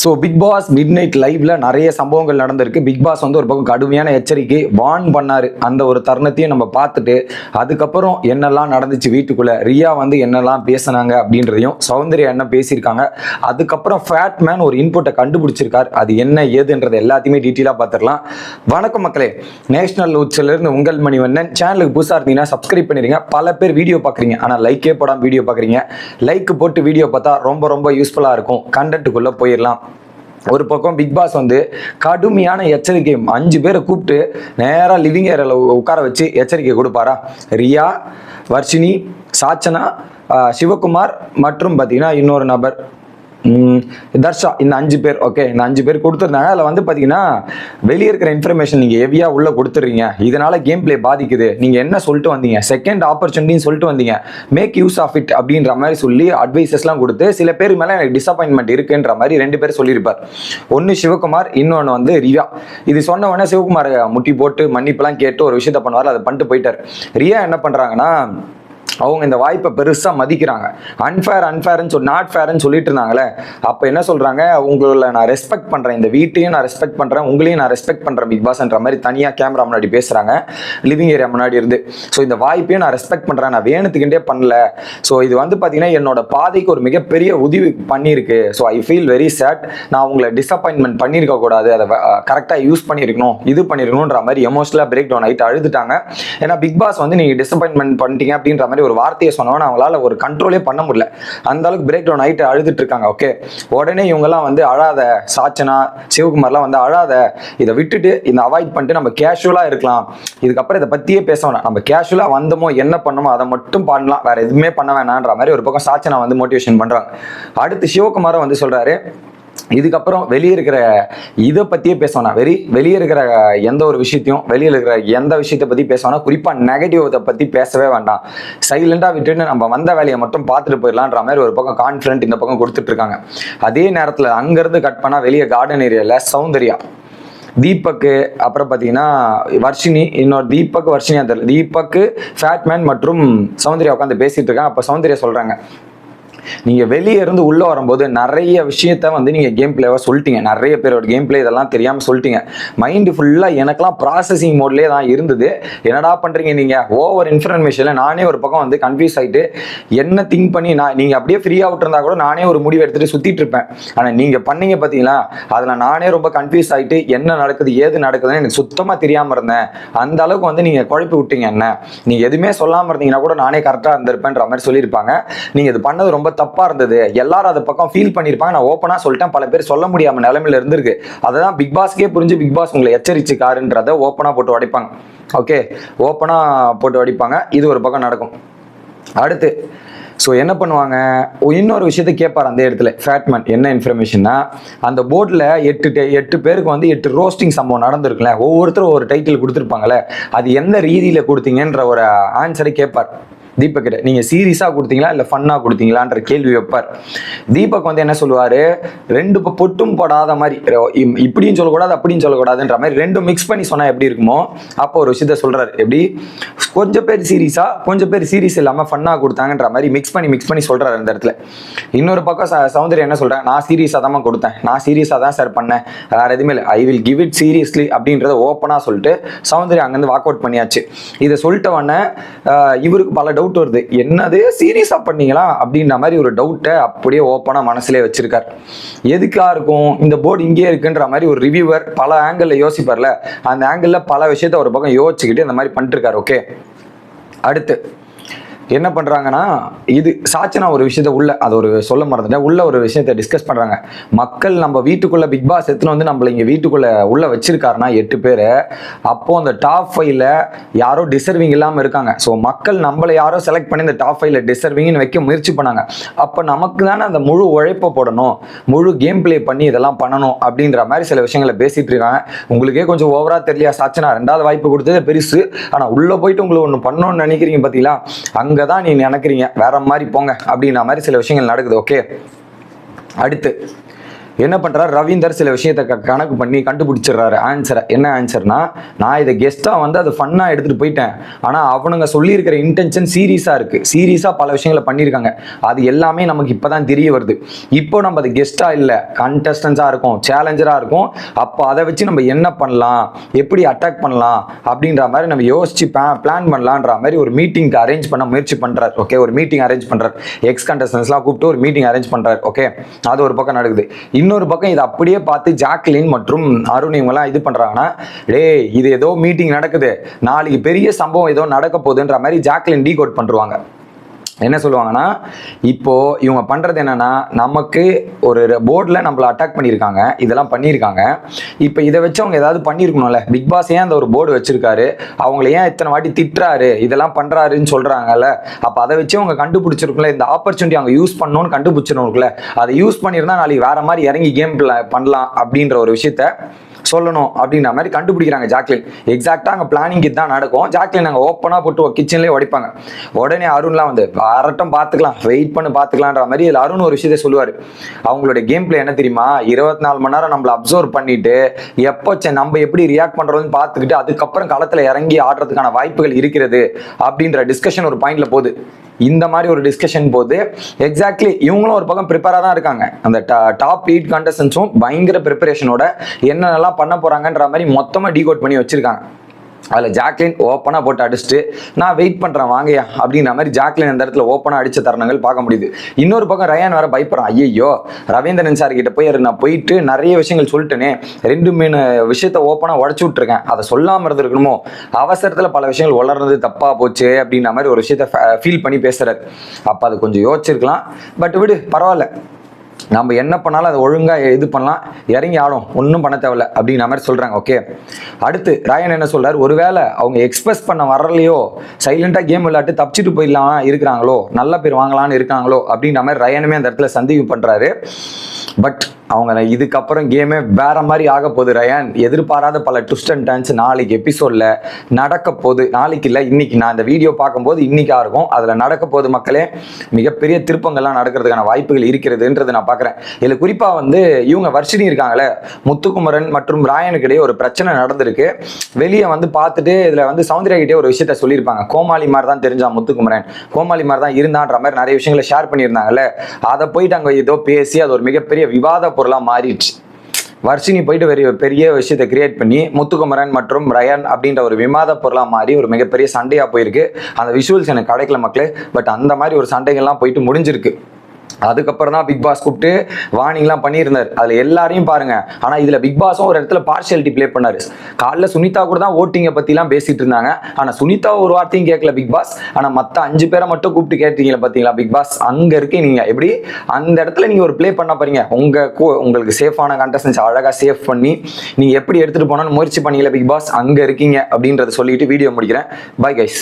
So Bigg Boss midnight லைவ்ல நிறைய சம்பவங்கள் நடந்திருக்கு. பிக் பாஸ் வந்து ஒரு பக்கம் கடுமையான எச்சரிக்கை வார்ன் பண்ணாரு அந்த ஒரு தருணத்தையும் நம்ம பார்த்துட்டு அதுக்கப்புறம் என்னெல்லாம் நடந்துச்சு வீட்டுக்குள்ள ரியா வந்து என்னெல்லாம் பேசுனாங்க அப்படின்றதையும் சௌந்தர்யா என்ன பேசியிருக்காங்க அதுக்கப்புறம் ஃபேட் மேன் ஒரு இன்புட்டை கண்டுபிடிச்சிருக்கார். அது என்ன ஏதுன்றது எல்லாத்தையுமே டீட்டெயிலாக பார்த்துடலாம். வணக்கம் மக்களே நேஷனல் உச்சிலிருந்து உங்கள் மணிவண்ணன். சேனலுக்கு புதுசாக இருந்தீங்கன்னா சப்ஸ்கிரைப் பண்ணிடுங்க. பல பேர் வீடியோ பார்க்குறீங்க. ஆனால் லைக்கே போடாமல் வீடியோ பார்க்குறீங்க. லைக் போட்டு வீடியோ பார்த்தா ரொம்ப ரொம்ப யூஸ்ஃபுல்லாக இருக்கும். கண்டென்ட்டுக்குள்ளே போயிடலாம். ஒரு பக்கம் பிக் பாஸ் வந்து கடுமையான எச்சரிக்கை அஞ்சு பேரை கூப்பிட்டு நேராக லிவிங் ஏரியாவில் உட்கார வச்சு எச்சரிக்கை கொடுப்பாரா? ரியா வர்ஷினி சாச்சனா சிவகுமார் மற்றும் பார்த்தீங்கன்னா இன்னொரு நபர். தர்ஷா இந்த அஞ்சு பேர் ஓகே இந்த அஞ்சு பேர் கொடுத்துருந்தாங்க. அதில் வந்து பார்த்தீங்கன்னா வெளியே இருக்கிற இன்ஃபர்மேஷன் நீங்கள் ஹெவியாக உள்ளே கொடுத்துறீங்க இதனால கேம் பிளே பாதிக்குது. நீங்கள் என்ன சொல்லிட்டு வந்தீங்க? செகண்ட் ஆப்பர்ச்சுனிட்டின்னு சொல்லிட்டு வந்தீங்க. மேக் யூஸ் ஆஃப் இட் அப்படின்ற மாதிரி சொல்லி அட்வைசஸ்லாம் கொடுத்து சில பேர் மேலே எனக்கு டிசப்பாயின்மெண்ட் இருக்குன்ற மாதிரி ரெண்டு பேர் சொல்லியிருப்பார். ஒன்று சிவகுமார் இன்னொன்று வந்து ரியா. இது சொன்ன உடனே சிவகுமார் முட்டி போட்டு மன்னிப்புலாம் கேட்டு ஒரு விஷயத்த பண்ணுவார் அதை பண்ணிட்டு போயிட்டார். ரியா என்ன பண்ணுறாங்கன்னா அவங்க இந்த வாய்ப்பை பெருசாக மதிக்கிறாங்க. அன்ஃபேர் அன்ஃபேர்னு சொல்லி நாட் ஃபேர்னு சொல்லிட்டு இருந்தாங்களே அப்போ என்ன சொல்கிறாங்க உங்களை நான் ரெஸ்பெக்ட் பண்ணுறேன் இந்த வீட்டையும் நான் ரெஸ்பெக்ட் பண்ணுறேன் உங்களையும் நான் ரெஸ்பெக்ட் பண்ணுறேன் பிக் பாஸ்ன்ற மாதிரி தனியாக கேமரா முன்னாடி பேசுகிறாங்க லிவிங் ஏரியா முன்னாடி இருந்து. ஸோ இந்த வாய்ப்பையும் நான் ரெஸ்பெக்ட் பண்ணுறேன் நான் வேணுத்துக்கிட்டே பண்ணல. ஸோ இது வந்து பார்த்தீங்கன்னா என்னோட பாதைக்கு ஒரு மிகப்பெரிய உதவி பண்ணியிருக்கு. So I feel very sad நான் உங்களை டிசப்பாயின்மெண்ட் பண்ணியிருக்க கூடாது. அதை கரெக்டாக யூஸ் பண்ணியிருக்கணும். இது பண்ணியிருக்கணுன்ற மாதிரி எமோஷனலாக பிரேக் டவுன் ஆகிட்டு அழுதுட்டாங்க. ஏன்னா பிக் பாஸ் வந்து நீங்கள் டிசப்பாயின்மெண்ட் பண்ணிட்டீங்க அப்படின்ற மாதிரி ஒரு வார்த்தையை சொன்னோன்னு அவங்களால ஒரு கண்ட்ரோலே பண்ண முடியல. அந்த அளவுக்கு பிரேக் டவுன் ஆகிட்டு அழுதுட்டு இருக்காங்க ஓகே உடனே இவங்கெல்லாம் வந்து அழாத சாச்சனா சிவகுமார்லாம் வந்து அழாத இதை விட்டுட்டு இந்த அவாய்ட் பண்ணிட்டு நம்ம கேஷுவலாக இருக்கலாம். இதுக்கப்புறம் இதை பற்றியே பேச வேணாம். நம்ம கேஷுவலாக வந்தோமோ என்ன பண்ணமோ அதை மட்டும் பண்ணலாம். வேற எதுவுமே பண்ண வேணான்ற மாதிரி ஒரு பக்கம் சாச்சனா வந்து மோட்டிவேஷன் பண்ணுறாங்க அடுத்து சிவகுமாரை வந்து சொல்கிறாரு இதுக்கப்புறம் வெளியே இருக்கிற இதை பற்றியே பேசணும் வெறி வெளியே இருக்கிற எந்த ஒரு விஷயத்தையும் வெளியே இருக்கிற எந்த விஷயத்தை பற்றி பேசணும் குறிப்பாக நெகட்டிவத்தை பற்றி பேசவே வேண்டாம். சைலண்டாக விட்டுட்டு நம்ம வந்த வேலையை மட்டும் பார்த்துட்டு போயிடலான்ற மாதிரி ஒரு பக்கம் கான்ஃபிடென்ட் இந்த பக்கம் கொடுத்துட்டு இருக்காங்க. அதே நேரத்தில் அங்கேருந்து கட் பண்ணால் வெளியே கார்டன் ஏரியாவில் சௌந்தர்யா தீபக்கு அப்புறம் பார்த்தீங்கன்னா வர்ஷினி இன்னொரு தீபக் வர்ஷினியா தெரியல. தீபக்கு ஃபேட்மேன் மற்றும் சௌந்தர்யா உட்காந்து பேசிட்டு இருக்காங்க. அப்போ சௌந்தர்யா சொல்கிறாங்க நீங்க வெளியே இருந்து உள்ள வரும்போது நிறைய விஷயத்த வந்து நீங்க கேம் பிளேவாக சொல்லிட்டீங்க. நிறைய பேரோட கேம் பிளே இதெல்லாம் தெரியாம சொல்லிட்டீங்க. மைண்ட் ஃபுல்லா எனக்கெல்லாம் ப்ராசஸிங் மோட்லேயே தான் இருந்தது. என்னடா பண்றீங்க நீங்க? ஓவர் இன்ஃபர்மேஷனில் நானே ஒரு பக்கம் வந்து கன்ஃபியூஸ் ஆயிட்டு என்ன திங்க் பண்ணி நான் நீங்க அப்படியே ஃப்ரீயாக விட்டுருந்தா கூட நானே ஒரு முடிவு எடுத்துகிட்டு சுத்திட்டு இருப்பேன். ஆனால் நீங்க பண்ணீங்க பார்த்தீங்களா அதில் நானே ரொம்ப கன்ஃபியூஸ் ஆயிட்டு என்ன நடக்குது ஏது நடக்குதுன்னு எனக்கு சுத்தமா தெரியாமல் இருந்தேன். அந்த அளவுக்கு வந்து நீங்க குழப்பி விட்டீங்க என்ன? நீங்கள் எதுவுமே சொல்லாமல் இருந்தீங்கன்னா கூட நானே கரெக்டாக இருந்திருப்பேன்ற மாதிரி சொல்லியிருப்பாங்க. நீங்க இது பண்ணது ரொம்ப தப்பா இருந்தது. எல்லாரும் அது பக்கம் ஃபீல் பண்ணியிருப்பாங்க நான் ஓப்பனா சொல்லிட்டேன். பல பேர் சொல்ல முடியாம நிலைமையில இருந்திருக்கு. அததான் பிக் பாஸ்க்கே புரிஞ்சு பிக் பாஸ் உங்களை எச்சரிச்சுக்காருன்றத ஓப்பனா போட்டு உடைப்பாங்க. ஓகே ஓப்பனா போட்டு உடைப்பாங்க. இது ஒரு பக்கம் நடக்கும். அடுத்து ஸோ என்ன பண்ணுவாங்க? ஓ, இன்னொரு விஷயத்தை கேட்பார் அந்த இடத்துல. ஃபேட்மேன் என்ன இன்ஃபர்மேஷன்னா அந்த போர்டில் எட்டு டே- எட்டு பேருக்கு வந்து எட்டு ரோஸ்டிங் சம்பவம் நடந்திருக்குல்ல. ஒவ்வொருத்தரும் ஒரு டைட்டில் கொடுத்துருப்பாங்கல்ல. அது எந்த ரீதியில் கொடுத்தீங்கன்ற ஒரு ஆன்சரை கேட்பார் தீபக் கிட்ட நீங்க சீரியஸா கொடுத்தீங்களா இல்ல ஃபன்னா கொடுத்தீங்களான்ற கேள்வி வைப்பார். தீபக் வந்து என்ன சொல்லுவாரு? ரெண்டு இப்போ பொட்டும் படாத மாதிரி இப்படியும் சொல்லக்கூடாது அப்படியும் சொல்லக்கூடாதுன்ற மாதிரி ரெண்டும் மிக்ஸ் பண்ணி சொன்னா எப்படி இருக்குமோ அப்போ ஒரு விஷயத்த சொல்றாரு. எப்படி? கொஞ்சம் பேர் சீரியஸா கொஞ்சம் பேர் சீரியஸ் இல்லாம ஃபன்னா கொடுத்தாங்கன்ற மாதிரி மிக்ஸ் பண்ணி மிக்ஸ் பண்ணி சொல்றாரு அந்த இடத்துல. இன்னொரு பக்கம் ச- சௌந்தர்யா என்ன சொல்றேன் நான் சீரியஸா தான் கொடுத்தேன். நான் சீரியஸா தான் சார் பண்ணேன். வேற எதுவுமே இல்லை. I will give it seriously அப்படின்றத ஓப்பனா சொல்லிட்டு சௌந்தர்யா அங்கேருந்து வாக் அவுட் பண்ணியாச்சு. இதை சொல்லிட்ட உடனே இவருக்கு பல டவுட் வருது. என்னது? சீரியஸாக பண்ணீங்களா? அப்படின்ற மாதிரி ஒரு டவுட்டை அப்படியே ஓப்பனாக மனசுலேயே வச்சிருக்கார். எதுக்காக இருக்கும்? இந்த போர்டு இங்கேயே இருக்குன்ற மாதிரி ஒரு ரிவ்யூவர் பல ஆங்கிளில் யோசிப்பார்ல. அந்த ஆங்கிளில் பல விஷயத்த ஒரு பக்கம் யோசிச்சுக்கிட்டு இந்த மாதிரி பண்ணிட்டுருக்காரு ஓகே அடுத்து. என்ன பண்ணுறாங்கன்னா இது சாச்சனா ஒரு விஷயத்த உள்ள அது ஒரு சொல்ல மறந்துட்டேன். உள்ள ஒரு விஷயத்த டிஸ்கஸ் பண்ணுறாங்க மக்கள் நம்ம வீட்டுக்குள்ளே பிக் பாஸ் எத்தனை வந்து நம்மள இங்கே வீட்டுக்குள்ளே உள்ள வச்சிருக்காருன்னா எட்டு பேர். அப்போ அந்த டாப் ஃபைவ்ல யாரோ டிசர்விங் இல்லாமல் இருக்காங்க. ஸோ மக்கள் நம்மளை யாரோ செலக்ட் பண்ணி இந்த டாப் ஃபைவ்ல டிசர்விங்னு வைக்க முயற்சி பண்ணாங்க. அப்போ நமக்கு தானே அந்த முழு உழைப்பை போடணும். முழு கேம் ப்ளே பண்ணி இதெல்லாம் பண்ணணும் அப்படின்ற மாதிரி சில விஷயங்களை பேசிகிட்டு இருக்காங்க. உங்களுக்கே கொஞ்சம் ஓவராக தெரியலையா? சாச்சனா ரெண்டாவது வாய்ப்பு கொடுத்தது பெருசு. ஆனால் உள்ளே போயிட்டு உங்களுக்கு ஒன்று பண்ணணும்னு நினைக்கிறீங்க அங்கே தான் நீ நினைக்கிறீங்க. வேற மாதிரி போங்க. அப்படின்ற மாதிரி சில விஷயங்கள் நடக்குது. ஓகே அடுத்து என்ன பண்ணுறாரு ரவீந்தர் சில விஷயத்தை க- கணக்கு பண்ணி கண்டுபிடிச்சிடுறாரு. ஆன்சரை என்ன ஆன்சர்னா நான் இதை கெஸ்ட்டாக வந்து அது ஃபன்னாக எடுத்துகிட்டு போயிட்டேன். ஆனால் அவனுங்க சொல்லியிருக்கிற இன்டென்ஷன் சீரியஸாக இருக்குது சீரியஸாக பல விஷயங்களை பண்ணியிருக்காங்க. அது எல்லாமே நமக்கு இப்போ தான் தெரிய வருது. இப்போ நம்ம அது கெஸ்ட்டாக இல்லை. கண்டஸ்டன்ஸாக இருக்கும். சேலஞ்சராக இருக்கும். அப்போ அதை வச்சு நம்ம என்ன பண்ணலாம்? எப்படி அட்டாக் பண்ணலாம்? அப்படின்ற மாதிரி நம்ம யோசிச்சு பிளான் பண்ணலான்ற மாதிரி ஒரு மீட்டிங்க்கு அரேஞ்ச் பண்ண முயற்சி பண்ணுறாரு ஓகே ஒரு மீட்டிங் அரேஞ்ச் பண்ணுறாரு எக்ஸ் கண்டஸ்டன்ஸ்லாம் கூப்பிட்டு ஒரு மீட்டிங் அரேஞ்ச் பண்ணுறாரு ஓகே அது ஒரு பக்கம் நடக்குது. இன்னொரு பக்கம் இதை அப்படியே பார்த்து ஜாக்லின் மற்றும் அருண் இவங்கெல்லாம் இது பண்றாங்கன்னா டேய் இது ஏதோ மீட்டிங் நடக்குது. நாளைக்கு பெரிய சம்பவம் ஏதோ நடக்க போகுதுன்ற மாதிரி ஜாக்லின் டீ கோட் பண்ணுவாங்க என்ன சொல்லுவாங்கன்னா இப்போ இவங்க பண்றது என்னன்னா நமக்கு ஒரு போர்டில் நம்மள அட்டாக் பண்ணியிருக்காங்க இதெல்லாம் பண்ணியிருக்காங்க. இப்போ இதை வச்சு அவங்க ஏதாவது பண்ணியிருக்கணும்ல? பிக் பாஸ் ஏன் அந்த ஒரு போர்டு வச்சிருக்காரு? அவங்கள ஏன் இத்தனை வாட்டி திட்டுறாரு? இதெல்லாம் பண்றாருன்னு சொல்றாங்கல்ல? அப்போ அதை வச்சு அவங்க கண்டுபிடிச்சிருக்குல்ல இந்த ஆப்பர்ச்சுனிட்டி அவங்க யூஸ் பண்ணணும்னு கண்டுபிடிச்சிருக்கல அதை யூஸ் பண்ணியிருந்தா நாளைக்கு வேற மாதிரி இறங்கி கேம் பண்ணலாம் அப்படின்ற ஒரு விஷயத்த சொல்லணும் அப்படின்ற மாதிரி கண்டுபிடிக்கிறாங்க ஜாக்லின். எக்ஸாக்டாக அங்கே பிளானிங் தான் நடக்கும். ஜாக்லின் நாங்கள் ஓப்பனாக போட்டு கிச்சன்லேயே உடைப்பாங்க. உடனே அருண்லாம் வந்து அரட்டம் பார்த்துக்கலாம் வெயிட் பண்ணி பார்த்துக்கலான்ற மாதிரி இதில் அருண் ஒரு விஷயத்த சொல்லுவார். அவங்களுடைய கேம் பிளே என்ன தெரியுமா? இருபத்தி நாலு மணி நேரம் நம்மளை அப்சர்வ் பண்ணிட்டு எப்போ நம்ம எப்படி ரியாக்ட் பண்ணுறோம்னு பார்த்துக்கிட்டு அதுக்கப்புறம் களத்தில் இறங்கி ஆடுறதுக்கான வாய்ப்புகள் இருக்கிறது அப்படின்ற டிஸ்கஷன் ஒரு பாயிண்ட்ல போகுது. இந்த மாதிரி ஒரு டிஸ்கஷன் போது எக்ஸாக்ட்லி இவங்களும் ஒரு பக்கம் ப்ரிப்பேராக தான் இருக்காங்க. அந்த டாப் எயிட் கண்டஸ்டன்ஸும் பயங்கர ப்ரிப்பரேஷனோட என்னென்னலாம் பண்ண போறாங்கன்ற மாதிரி மொத்தமாக டீகோட் பண்ணி வச்சிருக்காங்க. அதில் ஜாக்லின் ஓப்பனாக போட்டு அடிச்சுட்டு நான் வெயிட் பண்ணுறேன் வாங்கயா அப்படின்ற மாதிரி ஜாக்லின் அந்த இடத்துல ஓப்பனாக அடித்த தருணங்கள் பார்க்க முடியுது. இன்னொரு பக்கம் ரயான் வேற பயப்படுறான் ஐயோ ரவீந்திரன் சார் கிட்ட போய் நான் போயிட்டு நிறைய விஷயங்கள் சொல்லிட்டேனே ரெண்டு மூணு விஷயத்த ஓப்பனாக உடச்சு விட்டுருக்கேன். அதை சொல்லாமல் இருந்திருக்கணுமோ? அவசரத்தில் பல விஷயங்கள் வளர்றது தப்பாக போச்சு அப்படின்ற மாதிரி ஒரு விஷயத்த ஃபீல் பண்ணி பேசுறாரு. அப்போ அது கொஞ்சம் யோசிச்சிருக்கலாம். பட் விடு பரவாயில்ல. நம்ம என்ன பண்ணாலும் அதை ஒழுங்காக இது பண்ணலாம். இறங்கி ஆடும். ஒன்றும் பண்ண தேவையில்ல. அப்படிங்கிற மாதிரி சொல்கிறாங்க ஓகே அடுத்து ராயன் என்ன சொல்கிறார் ஒருவேளை அவங்க எக்ஸ்பிரஸ் பண்ண வரலையோ சைலண்டாக கேம் விளையாட்டு தப்பிச்சிட்டு போயிடலாம் இருக்கிறாங்களோ நல்ல பேர் வாங்கலாம்னு இருக்காங்களோ அப்படின்ற மாதிரி ரயனுமே அந்த இடத்துல சந்திப்பு பண்ணுறாரு பட் அவங்க இதுக்கப்புறம் கேமே வேற மாதிரி ஆக போகுது ரயான் எதிர்பாராத பல ட்விஸ்ட் அண்ட் டர்ன்ஸ் நாளைக்கு எபிசோட்ல நடக்க போகுது. நாளைக்கு இல்லை இன்னைக்கு நான் இந்த வீடியோ பார்க்கும்போது இன்னைக்கா இருக்கும். அதில் நடக்க போகுது மக்களே மிகப்பெரிய திருப்பங்கள்லாம் நடக்கிறதுக்கான வாய்ப்புகள் இருக்கிறதுன்றது நான் பார்க்குறேன். இதில் குறிப்பாக வந்து இவங்க வர்ஷினி இருக்காங்களே முத்துக்குமரன் மற்றும் ராயனுக்கு இடையே ஒரு பிரச்சனை நடந்திருக்கு. வெளியே வந்து பார்த்துட்டு இதில் வந்து சௌந்தர்யா கிட்டே ஒரு விஷயத்த சொல்லியிருப்பாங்க. கோமாளி மாதிரி தான் தெரிஞ்சான் முத்துக்குமரன். கோமாளி மாதிரி தான் இருந்தான்ற மாதிரி நிறைய விஷயங்களை ஷேர் பண்ணியிருந்தாங்கல்ல. அதை போயிட்டு அங்கே ஏதோ பேசி அது ஒரு மிகப்பெரிய விவாத பொருளாக மாறிடுச்சு. வர்ஷினி போயிட்டு பெரிய பெரிய விஷயத்தை கிரியேட் பண்ணி முத்துக்குமரன் மற்றும் ரயன் அப்படின்ற ஒரு விமாத பொருளாக மாறி ஒரு மிகப்பெரிய சண்டையாக போயிருக்கு. அந்த விஷுவல்ஸ் எனக்கு கிடைக்கல மக்களே பட் அந்த மாதிரி ஒரு சண்டைகள்லாம் போயிட்டு முடிஞ்சிருக்கு. அதுக்கப்புறம் தான் பிக் பாஸ் கூப்பிட்டு வார்னிங்லாம் பண்ணியிருந்தார். அதில் எல்லாரையும் பாருங்க. ஆனால் இதில் பிக் பாஸும் ஒரு இடத்துல பார்ஷியாலிட்டி ப்ளே பண்ணார். காலைல சுனிதா கூட தான் ஓட்டிங்கை பற்றிலாம் பேசிகிட்டு இருந்தாங்க. ஆனால் சுனிதா ஒரு வார்த்தையும் கேட்கல பிக் பாஸ் ஆனால் மற்ற அஞ்சு பேரை மட்டும் கூப்பிட்டு கேட்டீங்களா பார்த்தீங்களா பிக் பாஸ் அங்கே இருக்கே நீங்கள் எப்படி? அந்த இடத்துல நீங்கள் ஒரு ப்ளே பண்ண போறீங்க. உங்கள் உங்களுக்கு சேஃபான கண்டஸ்டன்ஸ் அழகாக சேஃப் பண்ணி நீங்கள் எப்படி எடுத்துகிட்டு போனாலும் முயற்சி பண்ணீங்களா பிக் பாஸ் அங்கே இருக்கீங்க அப்படின்றத சொல்லிட்டு வீடியோ முடிக்கிறேன். Bye guys